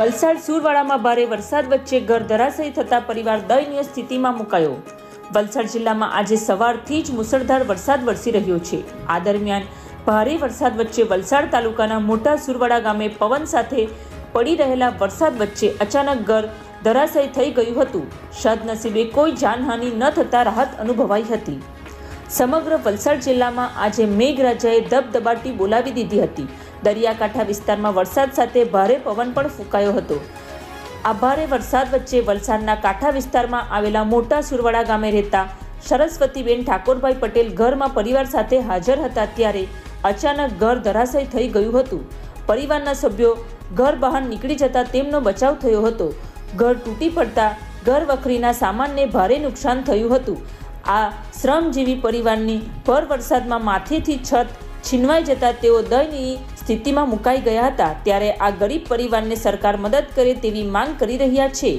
વલસાડ સુરવાડામાં ભારે વરસાદ વચ્ચે ઘર ધરાશયી થતા પરિવાર દયનીય સ્થિતિમાં મુકાયો. વલસાડ જિલ્લામાં આજે સવારથી જ મુસળધાર વરસાદ વરસી રહ્યો છે. આ દરમિયાન ભારે વરસાદ વચ્ચે વલસાડ તાલુકાના મોટા સુરવાડા ગામે પવન સાથે પડી રહેલા વરસાદ વચ્ચે અચાનક ઘર ધરાશયી થઈ ગયું હતું. સદનસીબે કોઈ જાનહાનિ ન થતા રાહત અનુભવાઈ હતી. સમગ્ર વલસાડ જિલ્લામાં આજે મેઘરાજાએ ધબધબાટી બોલાવી દીધી હતી. દરિયાકાંઠા વિસ્તારમાં વરસાદ સાથે ભારે પવન પણ ફૂંકાયો હતો. આ ભારે વરસાદ વચ્ચે વલસાડના કાંઠા વિસ્તારમાં આવેલા મોટા સુરવાડા ગામે રહેતા સરસ્વતીબેન ઠાકોરભાઈ પટેલ ઘરમાં પરિવાર સાથે હાજર હતા ત્યારે અચાનક ઘર ધરાશય થઈ ગયું હતું. પરિવારના સભ્યો ઘર બહાર નીકળી જતા તેમનો બચાવ થયો હતો. ઘર તૂટી પડતા ઘર વખરીના સામાનને ભારે નુકસાન થયું હતું. આ શ્રમજીવી પરિવારની ભર વરસાદમાં માથેથી છત છીનવાઈ જતા તેઓ દયનીય સ્થિતિમાં મુકાઈ ગયા હતા, ત્યારે આ ગરીબ પરિવારને સરકાર મદદ કરે તેવી માંગ કરી રહ્યા છે.